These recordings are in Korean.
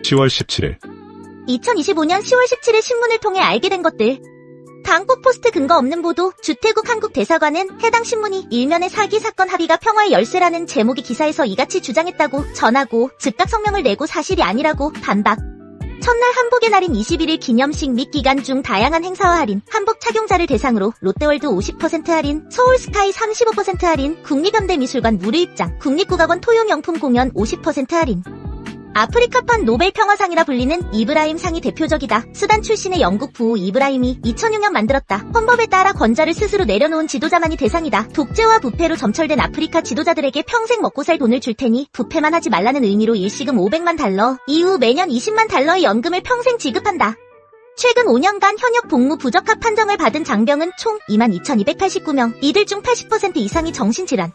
10월 17일 2025년 10월 17일 신문을 통해 알게 된 것들. 강국 포스트 근거 없는 보도, 주태국 한국 대사관은 해당 신문이 일면의 사기 사건 합의가 평화의 열쇠라는 제목의 기사에서 이같이 주장했다고 전하고 즉각 성명을 내고 사실이 아니라고 반박. 첫날 한복의 날인 21일 기념식 및 기간 중 다양한 행사와 할인, 한복 착용자를 대상으로 롯데월드 50% 할인, 서울 스카이 35% 할인, 국립현대미술관 무료 입장, 국립국악원 토요명품 공연 50% 할인. 아프리카판 노벨 평화상이라 불리는 이브라임 상이 대표적이다. 수단 출신의 영국 부호 이브라임이 2006년 만들었다. 헌법에 따라 권자를 스스로 내려놓은 지도자만이 대상이다. 독재와 부패로 점철된 아프리카 지도자들에게 평생 먹고 살 돈을 줄 테니 부패만 하지 말라는 의미로 일시금 500만 달러, 이후 매년 20만 달러의 연금을 평생 지급한다. 최근 5년간 현역 복무 부적합 판정을 받은 장병은 총 22,289명, 이들 중 80% 이상이 정신질환.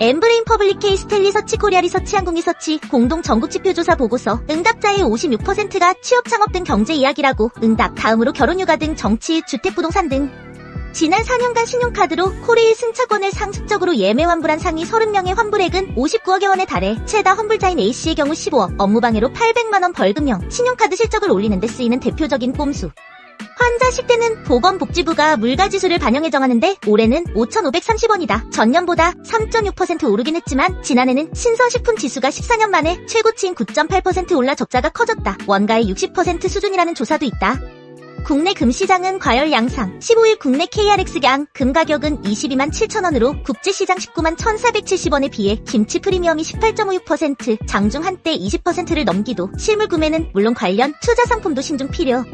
엠브레인 퍼블릭케이 스텔리 서치 코리아 리서치 항공기 서치 공동 전국 지표조사 보고서 응답자의 56%가 취업 창업 등 경제 이야기라고 응답 다음으로 결혼휴가 등 정치 주택 부동산 등. 지난 4년간 신용카드로 코레일 승차권을 상습적으로 예매 환불한 상위 30명의 환불액은 59억여 원에 달해 최다 환불자인 A씨의 경우 15억 업무방해로 800만원 벌금형 신용카드 실적을 올리는 데 쓰이는 대표적인 꼼수 환자 식대는 보건복지부가 물가지수를 반영해 정하는데 올해는 5,530원이다. 전년보다 3.6% 오르긴 했지만 지난해는 신선식품 지수가 14년 만에 최고치인 9.8% 올라 적자가 커졌다. 원가의 60% 수준이라는 조사도 있다. 국내 금시장은 과열 양상. 15일 국내 KRXgang 금 가격은 22만 7천원으로 국제시장 19만 1,470원에 비해 김치 프리미엄이 18.56%, 장중 한때 20%를 넘기도 실물 구매는 물론 관련 투자 상품도 신중 필요.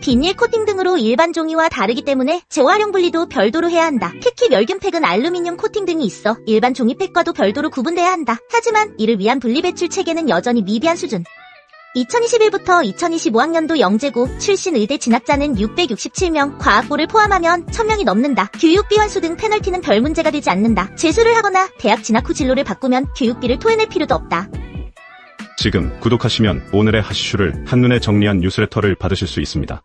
비닐 코팅 등으로 일반 종이와 다르기 때문에 재활용 분리도 별도로 해야 한다. 특히 멸균팩은 알루미늄 코팅 등이 있어 일반 종이팩과도 별도로 구분돼야 한다. 하지만 이를 위한 분리 배출 체계는 여전히 미비한 수준. 2021부터 2025학년도 영재고 출신 의대 진학자는 667명, 과학고를 포함하면 1000명이 넘는다. 교육비 환수 등 페널티는 별 문제가 되지 않는다. 재수를 하거나 대학 진학 후 진로를 바꾸면 교육비를 토해낼 필요도 없다. 지금 구독하시면 오늘의 하시슈를 한눈에 정리한 뉴스레터를 받으실 수 있습니다.